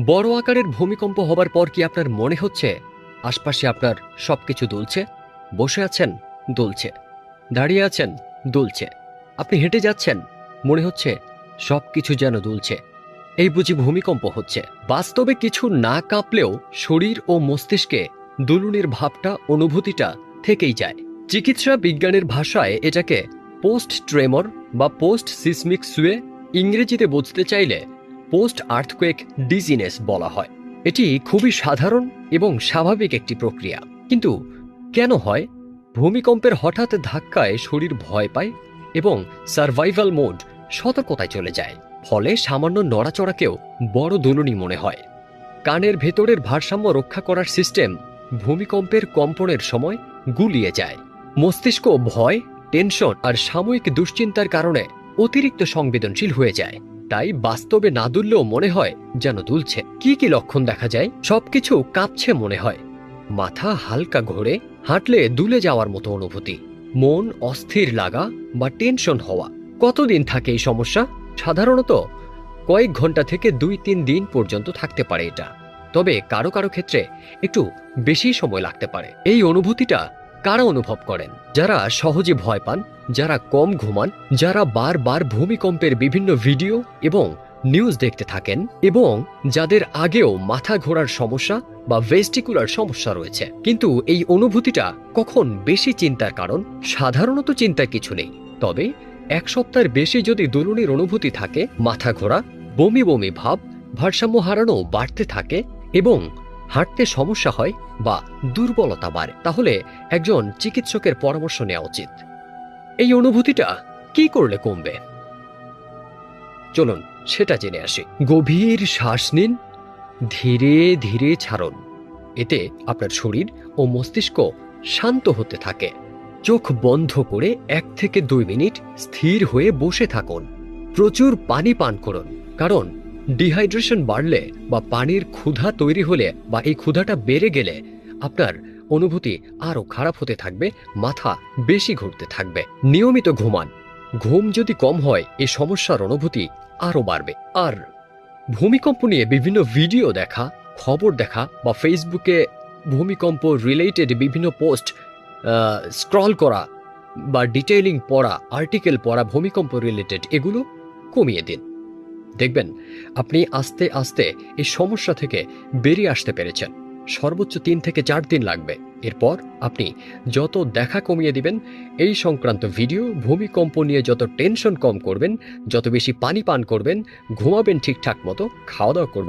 বড় আকারের ভূমিকম্প হবার পর কি আপনার মনে হচ্ছে? আশপাশে আপনার সবকিছু দুলছে? বসে আছেন? দুলছে। দাঁড়িয়ে আছেন? দুলছে। আপনি হেঁটে যাচ্ছেন? মনে হচ্ছে সবকিছু যেন দুলছে। এই বুঝি ভূমিকম্প হচ্ছে। বাস্তবে কিছু না কাঁপলেও শরীর ও মস্তিষ্কে দুলুনির ভাবটা, অনুভূতিটা থেকেই যায়। চিকিৎসা বিজ্ঞানের ভাষায় এটাকে পোস্ট ট্রেমর বা পোস্ট সিসমিক সুয়ে ইংরেজিতে বুঝতে চাইলে পোস্ট আর্থকোয়েক ডিজিনেস বলা হয়। এটি খুবই সাধারণ এবং স্বাভাবিক একটি প্রক্রিয়া। কিন্তু কেন হয়? ভূমিকম্পের হঠাৎ ধাক্কায় শরীর ভয় পায় এবং সার্ভাইভাল মোড সতর্কতায় চলে যায়। ফলে সামান্য নড়াচড়াকেও বড় দুলুনি মনে হয়। কানের ভেতরের ভারসাম্য রক্ষা করার সিস্টেম ভূমিকম্পের কম্পনের সময় গুলিয়ে যায়। মস্তিষ্ক ভয়, টেনশন আর সাময়িক দুশ্চিন্তার কারণে অতিরিক্ত সংবেদনশীল হয়ে যায়। তাই বাস্তবে না দুললেও মনে হয় যেন দুলছে। কি কি লক্ষণ দেখা যায়? সবকিছু কাঁপছে মনে হয়। মাথা হালকা ঘোরে, হাঁটলে দুলে যাওয়ার মতো অনুভূতি। মন অস্থির লাগা বা টেনশন হওয়া। কতদিন থাকে এই সমস্যা? সাধারণত কয়েক ঘণ্টা থেকে দুই তিন দিন পর্যন্ত থাকতে পারে এটা। তবে কারও কারও ক্ষেত্রে একটু বেশি সময় লাগতে পারে। এই অনুভূতিটা কারা অনুভব করেন? যারা সহজে ভয় পান, যারা কম ঘুমান, যারা বারবার ভূমিকম্পের বিভিন্ন ভিডিও এবং নিউজ দেখতে থাকেন এবং যাদের আগেও মাথা ঘোরার সমস্যা বা ভেস্টিকুলার সমস্যা রয়েছে। কিন্তু এই অনুভূতিটা কখন বেশি চিন্তার কারণ? সাধারণত চিন্তার কিছু নেই। তবে এক সপ্তাহের বেশি যদি দুলুনির অনুভূতি থাকে, মাথা ঘোরা, বমি বমি ভাব, ভারসাম্য হারানো বাড়তে থাকে এবং হাঁটতে সমস্যা হয় বা দুর্বলতা বাড়ে, তাহলে একজন চিকিৎসকের পরামর্শ নেওয়া উচিত। এই অনুভূতিটা কি করলে কমবে? চলুন সেটা জেনে আসি। গভীর শ্বাস নিন, ধীরে ধীরে ছাড়ুন। এতে আপনার শরীর ও মস্তিষ্ক শান্ত হতে থাকে। চোখ বন্ধ করে এক থেকে দুই মিনিট স্থির হয়ে বসে থাকুন। প্রচুর পানি পান করুন, কারণ ডিহাইড্রেশন বাড়লে বা পানির ক্ষুধা তৈরি হলে বা এই ক্ষুধাটা বেড়ে গেলে আপনার অনুভূতি আরও খারাপ হতে থাকবে, মাথা বেশি ঘুরতে থাকবে। নিয়মিত ঘুমান। ঘুম যদি কম হয়, এই সমস্যার অনুভূতি আরও বাড়বে। আর ভূমিকম্প নিয়ে বিভিন্ন ভিডিও দেখা, খবর দেখা বা ফেসবুকে ভূমিকম্প রিলেটেড বিভিন্ন পোস্ট স্ক্রল করা বা ডিটেইলিং পড়া আর্টিকেল পড়া, ভূমিকম্প রিলেটেড এগুলো কমিয়ে দিন। দেখবেন, আপনি আস্তে আস্তে এই সমস্যা থেকে বেরিয়ে আসতে পেরেছেন। সর্বোচ্চ তিন থেকে চার দিন লাগবে। এরপর আপনি যত দেখা কমিয়ে দিবেন, এই সংক্রান্ত ভিডিও, ভূমিকম্প নিয়ে যত টেনশন কম করবেন, যত বেশি পানি পান করবেন, ঘুমাবেন ঠিকঠাক মতো, খাওয়া দাওয়া করবেন।